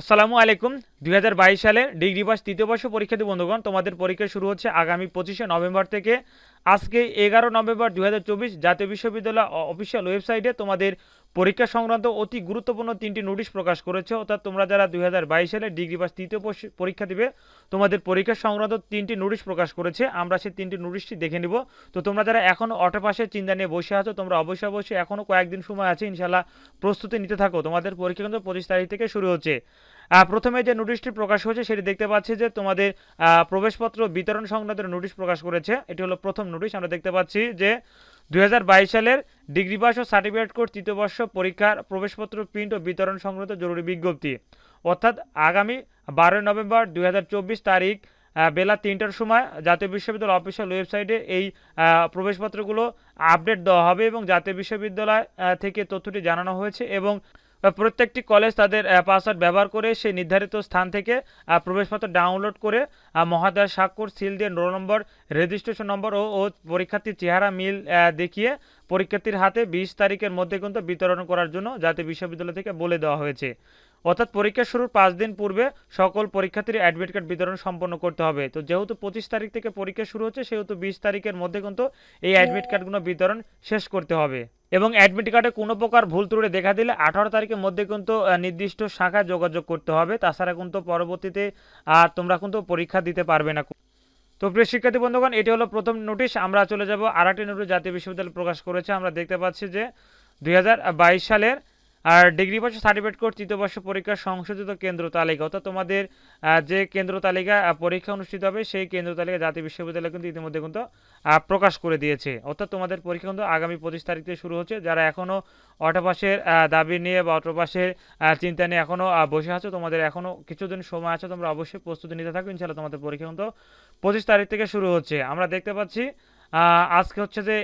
আসসালামু আলাইকুম। দুই হাজার বাইশ সালে ডিগ্রি পাস তৃতীয় বর্ষ পরীক্ষার্থী বন্ধুগণ, তোমাদের পরীক্ষা শুরু হচ্ছে আগামী পঁচিশে নভেম্বর থেকে। আজকে এগারো নভেম্বর দুই হাজার চব্বিশ জাতীয় বিশ্ববিদ্যালয় অফিসিয়াল ওয়েবসাইটে তোমাদের পরীক্ষা সংক্রান্ত অতি গুরুত্বপূর্ণ তিনটি নোটিশ প্রকাশ করেছে, অর্থাৎ তোমরা যারা দুই হাজার বাইশ সালে ডিগ্রি পাস তৃতীয় পরীক্ষা দিবে, তোমাদের পরীক্ষা সংক্রান্ত তিনটি নোটিশ প্রকাশ করেছে, আমরা সেই তিনটি নোটিশটি দেখে নিব। তো তোমরা যারা এখনও অটো পাশে চিন্তা নিয়ে বসে আছো, তোমরা অবশ্যই অবশ্যই এখনও কয়েকদিন সময় আছে ইনশাল্লাহ প্রস্তুতি নিতে থাকো। তোমাদের পরীক্ষা কিন্তু পঁচিশ তারিখ থেকে শুরু হচ্ছে। প্রথমে যে নোটিশটি প্রকাশ হয়েছে সেটি দেখতে পাচ্ছি যে তোমাদের প্রবেশপত্র বিতরণ সংক্রান্ত নোটিশ প্রকাশ করেছে। এটি হলো প্রথম নোটিশ আমরা দেখতে পাচ্ছি যে দু হাজার বাইশ সালের ডিগ্রি পাস ও সার্টিফিকেট কোর্স তৃতীয় বর্ষ পরীক্ষার প্রবেশপত্র প্রিন্ট ও বিতরণ সংক্রান্ত জরুরি বিজ্ঞপ্তি। অর্থাৎ আগামী বারোই নভেম্বর দু হাজার চব্বিশ তারিখ বেলা তিনটার সময় জাতীয় বিশ্ববিদ্যালয় অফিসিয়াল ওয়েবসাইটে এই প্রবেশপত্রগুলো আপডেট দেওয়া হবে এবং জাতীয় বিশ্ববিদ্যালয় থেকে তথ্যটি জানানো হয়েছে এবং প্রত্যেকটি কলেজ তাদের পাসওয়ার্ড ব্যবহার করে সেই নির্ধারিত স্থান থেকে প্রবেশপত্র ডাউনলোড করে মহাদয় স্বাক্ষর সিল দিয়ে রোল নম্বর রেজিস্ট্রেশন নম্বর ও পরীক্ষার্থীর চেহারা মিল দেখিয়ে পরীক্ষার্থীর হাতে বিশ তারিখের মধ্যে কিন্তু বিতরণ করার জন্য জাতীয় বিশ্ববিদ্যালয় থেকে বলে দেওয়া হয়েছে। অর্থাৎ পরীক্ষা শুরুর পাঁচ দিন পূর্বে সকল পরীক্ষার্থীর অ্যাডমিট কার্ড বিতরণ সম্পন্ন করতে হবে। তো যেহেতু পঁচিশ তারিখ থেকে পরীক্ষা শুরু হচ্ছে, সেহেতু বিশ তারিখের মধ্যে কিন্তু এই অ্যাডমিট কার্ডগুলো বিতরণ শেষ করতে হবে। এবং অ্যাডমিট কার্ডে কোনো প্রকার ভুল ত্রুটি দেখা দিলে আঠারো তারিখের মধ্যে কিন্তু নির্দিষ্ট শাখায় যোগাযোগ করতে হবে। তাছাড়া কিন্তু পরবর্তীতে আর তোমরা কিন্তু পরীক্ষা দিতে পারবে না। তো প্রিয় শিক্ষার্থী বন্ধুগণ, এটি হলো প্রথম নোটিশ। আমরা চলে যাব আর একটি নোটিশ জাতীয় বিশ্ববিদ্যালয় প্রকাশ করেছে। আমরা দেখতে পাচ্ছি যে দুই হাজার বাইশ সালের আর ডিগ্রি পাস সার্টিফিকেট কোর্স তৃতীয় বর্ষ পরীক্ষার সংশোধিত কেন্দ্র তালিকা। অর্থাৎ তোমাদের যে কেন্দ্র তালিকা পরীক্ষা অনুষ্ঠিত হবে, সেই কেন্দ্র তালিকা জাতীয় বিশ্ববিদ্যালয় কিন্তু ইতিমধ্যে কিন্তু প্রকাশ করে দিয়েছে। অর্থাৎ তোমাদের পরীক্ষা কিন্তু আগামী পঁচিশ তারিখ থেকে শুরু হচ্ছে। যারা এখনও অটোপাসের দাবি নিয়ে বা অটোপাসের চিন্তা নিয়ে এখনও বসে আছো, তোমাদের এখনও কিছুদিন সময় আছে, তোমরা অবশ্যই প্রস্তুতি নিতে থাকো। ইনশাল্লাহ তোমাদের পরীক্ষা কিন্তু পঁচিশ তারিখ থেকে শুরু হচ্ছে। আমরা দেখতে পাচ্ছি আজকে হচ্ছে যে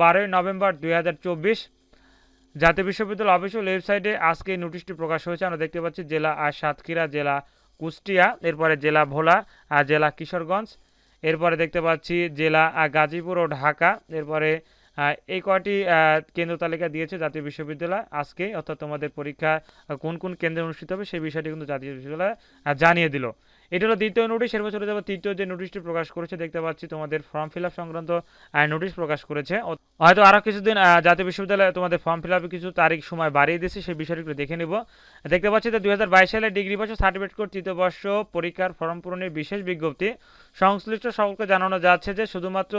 বারোই নভেম্বর দুই হাজার চব্বিশ জাতীয় বিশ্ববিদ্যালয় অফিসিয়াল ওয়েবসাইটে আজকে এই নোটিশটি প্রকাশ হয়েছে। আমরা দেখতে পাচ্ছি জেলা আর সাতক্ষীরা, জেলা কুষ্টিয়া, এরপরে জেলা ভোলা, আর জেলা কিশোরগঞ্জ। এরপরে দেখতে পাচ্ছি জেলা গাজীপুর ও ঢাকা। এরপরে এই কয়টি কেন্দ্র তালিকা দিয়েছে জাতীয় বিশ্ববিদ্যালয়। আজকে অর্থাৎ তোমাদের পরীক্ষা কোন কোন কেন্দ্রে অনুষ্ঠিত হবে সেই বিষয়টি কিন্তু জাতীয় বিশ্ববিদ্যালয় জানিয়ে দিল। এটা হলো দ্বিতীয় নোটিশ এরপর চলে যাব তৃতীয় যে নোটিশটি প্রকাশ করেছে, দেখতে পাচ্ছি তোমাদের ফর্ম ফিল আপ সংক্রান্ত নোটিশ প্রকাশ করেছে। হয়তো আরও কিছুদিন জাতীয় বিশ্ববিদ্যালয়ে তোমাদের ফর্ম ফিল আপে কিছু তারিখ সময় বাড়িয়ে দিয়েছে, সেই বিষয়টি একটু দেখে নিব। দেখতে পাচ্ছি যে দুই হাজার বাইশ সালে ডিগ্রি বছর সার্টিফিকেট কোর্স তৃতীয় বর্ষ পরীক্ষার ফর্ম পূরণের বিশেষ বিজ্ঞপ্তি। সংশ্লিষ্ট সকলকে জানানো যাচ্ছে যে শুধুমাত্র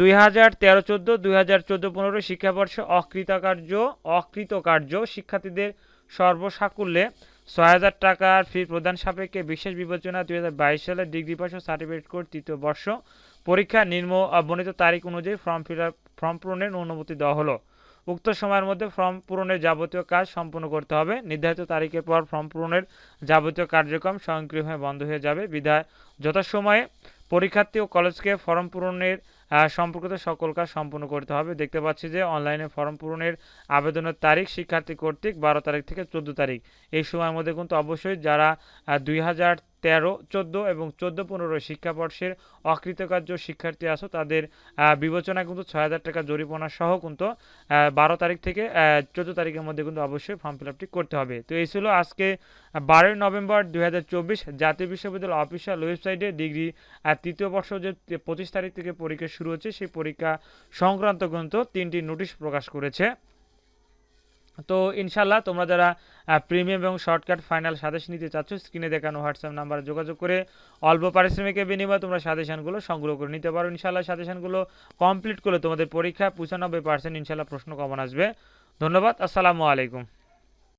দুই হাজার তেরো চোদ্দ, দুই হাজার চোদ্দ পনেরো শিক্ষাবর্ষে অকৃতকার্য অকৃতকার্য শিক্ষার্থীদের সর্বসাকুল্যে ছয় হাজার টাকার ফি প্রদান সাপেক্ষে বিশেষ বিবেচনা দুই হাজার বাইশ সালে ডিগ্রি ও সার্টিফিকেট কোর্স তৃতীয় বর্ষ পরীক্ষা নিম্ন বর্ণিত তারিখ অনুযায়ী ফর্ম ফিল ফর্ম পূরণের অনুমতি দেওয়া হলো। উক্ত সময়ের মধ্যে ফর্ম পূরণের যাবতীয় কাজ সম্পূর্ণ করতে হবে। নির্ধারিত তারিখের পর ফর্ম পূরণের যাবতীয় কার্যক্রম স্বয়ংক্রিয়ভাবে বন্ধ হয়ে যাবে। বিধায় যথাসময়ে পরীক্ষার্থী ও কলেজকে ফর্ম পূরণের সম্পর্কিত সকল কাজ সম্পূর্ণ করতে হবে। দেখতে পাচ্ছি যে অনলাইনে ফর্ম পূরণের আবেদনের তারিখ শিক্ষার্থী কর্তৃক বারো তারিখ থেকে চোদ্দ তারিখ। এই সময়ের মধ্যে কিন্তু অবশ্যই যারা দুই হাজার তেরো চোদ্দ এবং চোদ্দ পনেরো শিক্ষাবর্ষের অকৃতকার্য শিক্ষার্থী আছো তাদের আহ, বিবেচনায় কিন্তু ছয় হাজার টাকা জরিমানা সহ কিন্তু বারো তারিখ থেকে চোদ্দ তারিখের মধ্যে কিন্তু অবশ্যই ফর্ম ফিল আপটি করতে হবে। তো এই ছিল আজকে বারোই নভেম্বর দু হাজার চব্বিশ জাতীয় বিশ্ববিদ্যালয় অফিসিয়াল ওয়েবসাইটে ডিগ্রি তৃতীয় বর্ষ যে পঁচিশ তারিখ থেকে পরীক্ষা শুরু হচ্ছে সেই পরীক্ষা সংক্রান্ত কিন্তু তিনটি নোটিশ প্রকাশ করেছে। তো ইনশাল্লাহ তোমরা যারা প্রিমিয়াম এবং শর্টকাট ফাইনাল সাদেশ নিতে চাচ্ছ, স্ক্রিনে দেখানো হোয়াটসঅ্যাপ নাম্বারে যোগাযোগ করে অল্প পারিশ্রমিকের বিনিময়ে তোমরা সাজেশানগুলো সংগ্রহ করে নিতে পারো। ইনশাল্লাহ সাজেশানগুলো কমপ্লিট করলে তোমাদের পরীক্ষা পঁচানব্বই পার্সেন্ট ইনশাল্লাহ প্রশ্ন কমন আসবে। ধন্যবাদ, আসসালামু আলাইকুম।